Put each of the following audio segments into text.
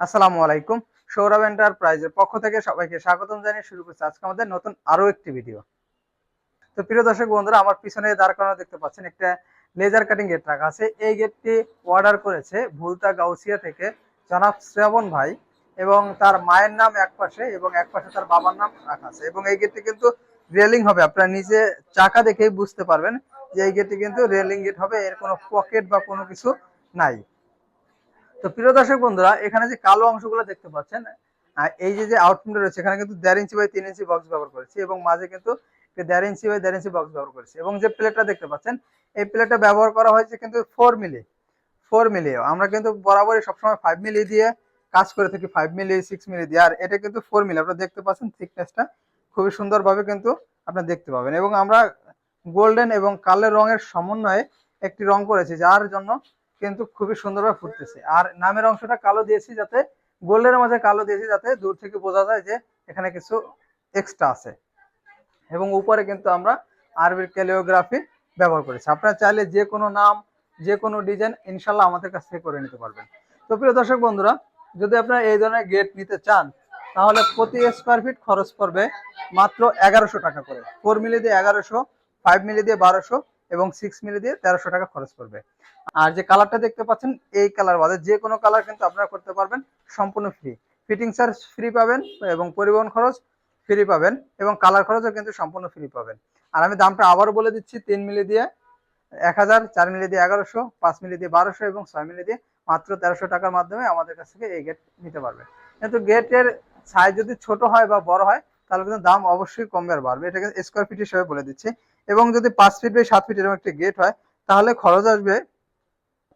আসসালামু আলাইকুম। সৌরভ এন্টারপ্রাইজের পক্ষ থেকে সবাইকে স্বাগতম জানিয়ে শুরু করছি আজকে আমাদের নতুন আরও একটি ভিডিও তো প্রিয় দর্শক বন্ধুরা, আমার পিছনে দাঁড় করানো দেখতে পাচ্ছেন একটা লেজার কাটিং গেট রাখা আছে। এই গেটটি অর্ডার করেছে ভুলতা গাউসিয়া থেকে জনাব শ্রাবণ ভাই এবং তার মায়ের নাম এক পাশে এবং এক পাশে তার বাবার নাম রাখা আছে। এবং এই গেটটি কিন্তু রেলিং হবে। আপনারা নিজে চাকা দেখেই বুঝতে পারবেন যে এই গেটটি কিন্তু রেলিং গেট হবে, এর কোনো পকেট বা কোনো কিছু নাই। তো প্রিয় দর্শক বন্ধুরা, এখানে যে কালো অংশগুলো দেখতে পাচ্ছেন এই যে যে আউটপুট রয়েছে, এখানে কিন্তু দেড় ইঞ্চি বাই তিন ইঞ্চি বক্স ব্যবহার করেছি এবং মাঝে কিন্তু দেড় ইঞ্চি বাই দেড় ইঞ্চি বক্স ব্যবহার করেছি এবং যে প্লেটটা দেখতে পাচ্ছেন, এই প্লেটটা ব্যবহার করা হয়েছে কিন্তু ফোর মিলি ফোর মিলি আমরা কিন্তু বরাবরই সবসময় ফাইভ মিলি দিয়ে কাজ করে থাকি ফাইভ মিলি সিক্স মিলি দিয়ে। আর এটা কিন্তু ফোর মিলি আপনারা দেখতে পাচ্ছেন থিকনেসটা খুবই সুন্দরভাবে কিন্তু আপনারা দেখতে পাবেন এবং আমরা গোল্ডেন এবং কালো রঙের সমন্বয়ে একটি রং করেছি, যার জন্য কিন্তু খুবই সুন্দরভাবে ফুটতেছে। আর নামের অংশটা কালো দিয়েছি যাতে, গোল্ডের মাঝে কালো দিয়েছি যাতে দূর থেকে বোঝা যায় যে এখানে কিছু এক্সট্রা আছে। এবং উপরে কিন্তু আমরা আরবির ক্যালিওগ্রাফি ব্যবহার করেছি। আপনারা চাইলে যে কোনো নাম, যে কোনো ডিজাইন ইনশাল্লাহ আমাদের কাছ থেকে করে নিতে পারবেন। তো প্রিয় দর্শক বন্ধুরা, যদি আপনারা এই ধরনের গেট নিতে চান, তাহলে প্রতি স্কোয়ার ফিট খরচ পড়বে মাত্র এগারোশো টাকা করে। ফোর মিলি দিয়ে এগারোশো ফাইভ মিলি দিয়ে বারোশো এবং সিক্স মিলি দিয়ে তেরোশো টাকা খরচ পড়বে। আর যে কালারটা দেখতে পাচ্ছেন, এই কালার বাদে যে কোনো কালার কিন্তু আপনারা করতে পারবেন, সম্পূর্ণ ফ্রি ফিটিং চার্জ ফ্রি পাবেন এবং পরিবহন খরচ ফ্রি পাবেন এবং কালার খরচও কিন্তু সম্পূর্ণ ফ্রি পাবেন। আর আমি দামটা আবারও বলে দিচ্ছি, তিন মিলি দিয়ে এক হাজার, চার মিলি দিয়ে এগারোশো, পাঁচ মিলি দিয়ে বারোশো এবং ছয় মিলি দিয়ে মাত্র তেরোশো টাকার মাধ্যমে আমাদের কাছ থেকে এই গেট নিতে পারবে। কিন্তু গেটের সাইজ যদি ছোট হয় বা বড় হয় তাহলে কিন্তু দাম অবশ্যই কমবে আর বাড়বে। এটাকে স্কোয়ার ফিট হিসেবে বলে দিচ্ছি। এবং যদি পাঁচ ফিট বাই সাত ফিট এরকম একটি গেট হয়, তাহলে খরচ আসবে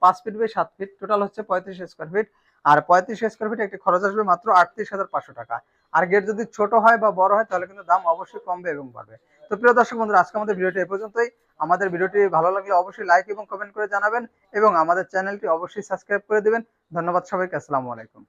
পাঁচ ফিট বাই সাত ফিট টোটাল হচ্ছে পঁয়ত্রিশ স্কোয়ার ফিট আর পঁয়ত্রিশ স্কোয়ার ফিট একটি খরচ আসবে মাত্র আটত্রিশ হাজার পাঁচশো টাকা। আর গেট যদি ছোট হয় বা বড় হয়, তাহলে কিন্তু দাম অবশ্যই কমবে এবং বাড়বে। তো প্রিয় দর্শক বন্ধুরা, আজকে আমাদের ভিডিওটি এ পর্যন্তই। আমাদের ভিডিওটি ভালো লাগলে অবশ্যই লাইক এবং কমেন্ট করে জানাবেন এবং আমাদের চ্যানেলটি অবশ্যই সাবস্ক্রাইব করে দিবেন। ধন্যবাদ সবাইকে, আসসালামু আলাইকুম।